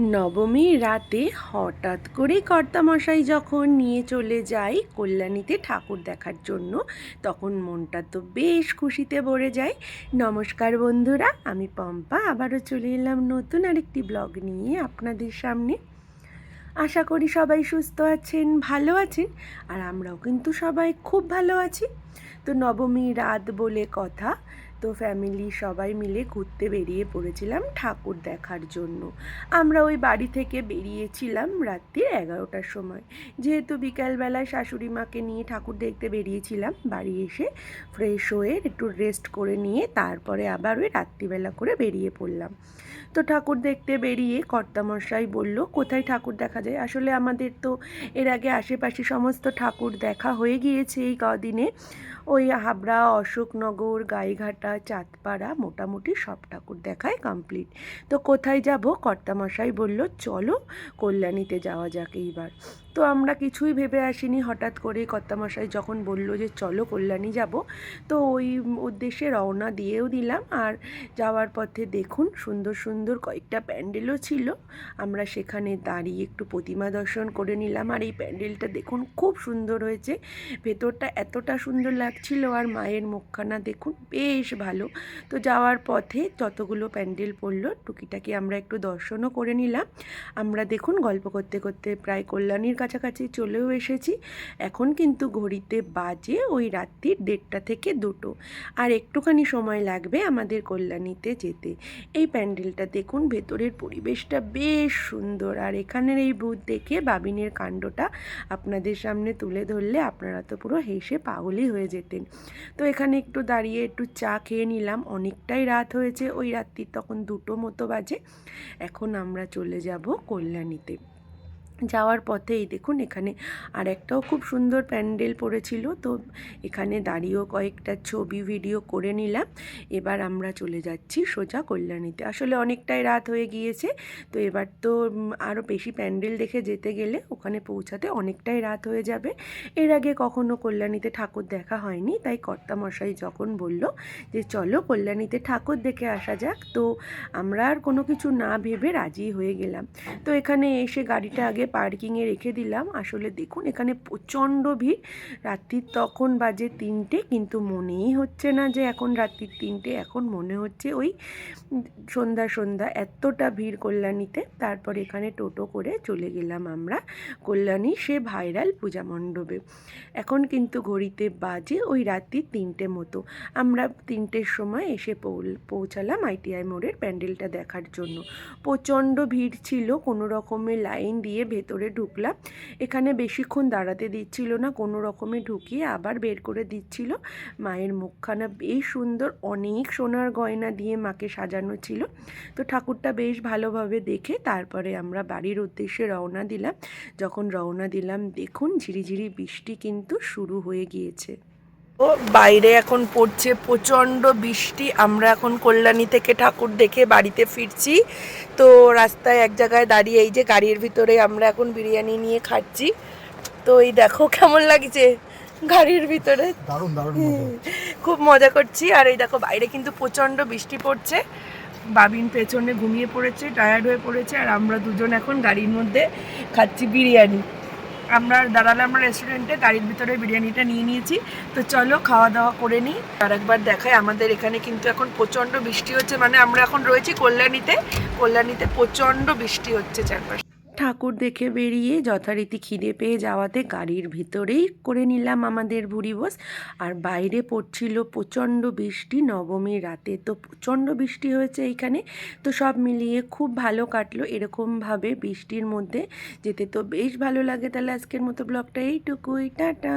নবমীর রাতে হঠাৎ করে কর্তামশাই যখন নিয়ে চলে যায় কল্যাণীতে ঠাকুর দেখার জন্য, তখন মনটা তো বেশ খুশিতে ভরে যায়। নমস্কার বন্ধুরা, আমি পম্পা, আবারও চলে এলাম নতুন আরেকটি ব্লগ নিয়ে আপনাদের সামনে। আশা করি সবাই সুস্থ আছেন, ভালো আছেন, আর আমরাও কিন্তু সবাই খুব ভালো আছি। তো নবমী রাত বলে কথা। তো ফ্যামিলি সবাই মিলে ঘুরতে বেরিয়ে পড়েছিলাম ঠাকুর দেখার জন্য। আমরা ওই বাড়ি থেকে বেরিয়েছিলাম রাত্রি এগারোটার সময়। যেহেতু বিকালবেলায় শাশুড়ি মাকে নিয়ে ঠাকুর দেখতে বেরিয়েছিলাম, বাড়ি এসে ফ্রেশ হয়ে একটু রেস্ট করে নিয়ে তারপরে আবার ওই রাত্রিবেলা করে বেরিয়ে পড়লাম। তো ঠাকুর দেখতে বেরিয়ে কর্তামশাই বলল, কোথায় ঠাকুর দেখা যায়? আসলে আমাদের তো এর আগে আশেপাশে সমস্ত ঠাকুর দেখা হয়ে গিয়েছে এই কদিনে। ওই হাবড়া, অশোকনগর, গাইঘাটা, চাঁদপাড়া মোটামুটি সব ঠাকুর দেখায় কমপ্লিট তো কোথায় যাব? কর্তামশাই বলল, চলো কল্যাণীতে যাওয়া যাক এইবার। তো আমরা কিছুই ভেবে আসিনি, হঠাৎ করে কর্তামশাই যখন বলল যে, চলো কল্যাণী যাব, তো ওই উদ্দেশ্যে রওনা দিয়েও দিলাম। আর যাওয়ার পথে দেখুন, সুন্দর সুন্দর কয়েকটা প্যান্ডেলও ছিল। আমরা সেখানে দাঁড়িয়ে একটু প্রতিমা দর্শন করে নিলাম। আর এই প্যান্ডেলটা দেখুন, খুব সুন্দর হয়েছে। ভেতরটা এতটা সুন্দর লাগছিল আর মায়ের মুখখানা দেখুন বেশ ভালো। তো যাওয়ার পথে যতগুলো প্যান্ডেল পড়ল, টুকিটাকি আমরা একটু দর্শনও করে নিলাম। আমরা দেখুন গল্প করতে করতে প্রায় কল্যাণীর কাছাকাছি চলেও এসেছি। এখন কিন্তু ঘড়িতে বাজে ওই রাত্রির দেড়টা থেকে দুটো। আর একটুখানি সময় লাগবে আমাদের কল্যাণীতে যেতে। এই প্যান্ডেলটা দেখুন ভেতরের পরিবেশটা বেশ সুন্দর। আর এখানের এই বুথ দেখে বাবিনের কাণ্ডটা আপনাদের সামনে তুলে ধরলে আপনারা তো পুরো হেসে পাগলই হয়ে যেতেন। তো এখানে একটু দাঁড়িয়ে একটু চা খেয়ে নিলাম। অনেকটাই রাত হয়েছে। ওই রাত্রির তখন দুটো মতো বাজে। এখন আমরা চলে যাব কল্যাণীতে। যাওয়ার পথেই দেখুন এখানে আর একটাও খুব সুন্দর প্যান্ডেল পড়েছিল। তো এখানে দাঁড়িয়েও কয়েকটা ছবি, ভিডিও করে নিলাম। এবার আমরা চলে যাচ্ছি সোজা কল্যাণীতে। আসলে অনেকটাই রাত হয়ে গিয়েছে। তো এবার তো আরও বেশি প্যান্ডেল দেখে যেতে গেলে ওখানে পৌঁছাতে অনেকটাই রাত হয়ে যাবে। এর আগে কখনো কল্যাণীতে ঠাকুর দেখা হয়নি। তাই কর্তামশাই যখন বলল যে, চলো কল্যাণীতে ঠাকুর দেখে আসা যাক। তো আমরা আর কোনো কিছু না ভেবে রাজি হয়ে গেলাম। তো এখানে এসে গাড়িটা আগে পার্কিংয়ে রেখে দিলাম। আসলে দেখুন, এখানে প্রচণ্ড ভিড়। রাত্রির তখন বাজে তিনটে, কিন্তু মনেই হচ্ছে না যে এখন রাত্রির তিনটে। এখন মনে হচ্ছে ওই সন্ধ্যা সন্ধ্যা এতটা ভিড় কল্যাণীতে। তারপর এখানে টোটো করে চলে গেলাম আমরা কল্যাণী সে ভাইরাল পূজা মণ্ডপে। এখন কিন্তু ঘড়িতে বাজে ওই রাত্রির তিনটে মতো। আমরা তিনটের সময় এসে পৌঁছালাম আইটিআই মোড়ের প্যান্ডেলটা দেখার জন্য। প্রচণ্ড ভিড় ছিল, কোনো রকমের লাইন দিয়ে ভেতরে ঢুকলাম। এখানে বেশিক্ষণ দাঁড়াতে দিচ্ছিল না, কোনো রকমে ঢুকিয়ে আবার বের করে দিচ্ছিল। মায়ের মুখখানা বেশ সুন্দর, অনেক সোনার গয়না দিয়ে মাকে সাজানো ছিল। তো ঠাকুরটা বেশ ভালোভাবে দেখে তারপরে আমরা বাড়ির উদ্দেশ্যে রওনা দিলাম। যখন রওনা দিলাম, দেখুন ঝিরিঝিরি বৃষ্টি কিন্তু শুরু হয়ে গিয়েছে। ও বাইরে এখন পড়ছে প্রচণ্ড বৃষ্টি। আমরা এখন কল্যাণী থেকে ঠাকুর দেখে বাড়িতে ফিরছি। তো রাস্তায় এক জায়গায় দাঁড়িয়ে এই যে গাড়ির ভিতরে আমরা এখন বিরিয়ানি নিয়ে খাচ্ছি। তো এই দেখো কেমন লাগছে গাড়ির ভিতরে। দারুণ দারুণ খুব মজা করছি। আর এই দেখো বাইরে কিন্তু প্রচণ্ড বৃষ্টি পড়ছে। বাবিন পেছনে ঘুমিয়ে পড়েছে টায়ার্ড হয়ে পড়েছে। আর আমরা দুজন এখন গাড়ির মধ্যে খাচ্ছি বিরিয়ানি। আমরা দাঁড়ালে আমরা রেস্টুরেন্টে গাড়ির ভিতরে বিরিয়ানিটা নিয়ে নিয়েছি। তো চলো খাওয়া দাওয়া করে নিই। আর একবার দেখাই, আমাদের এখানে কিন্তু এখন প্রচণ্ড বৃষ্টি হচ্ছে। মানে আমরা এখন রয়েছি কল্যাণীতে। কল্যাণীতে প্রচণ্ড বৃষ্টি হচ্ছে চারপাশে। ঠাকুর দেখে বেরিয়ে যথারীতি খিদে পেয়ে যাওয়াতে গাড়ির ভিতরেই করে নিলাম আমাদের বস। আর বাইরে পড়ছিল প্রচণ্ড বৃষ্টি নবমী রাতে তো প্রচণ্ড বৃষ্টি হয়েছে এইখানে। তো সব মিলিয়ে খুব ভালো কাটলো। এরকমভাবে বৃষ্টির মধ্যে যেতে তো বেশ ভালো লাগে। তাহলে আজকের মতো ব্লগটা এইটুকুই। টাটা!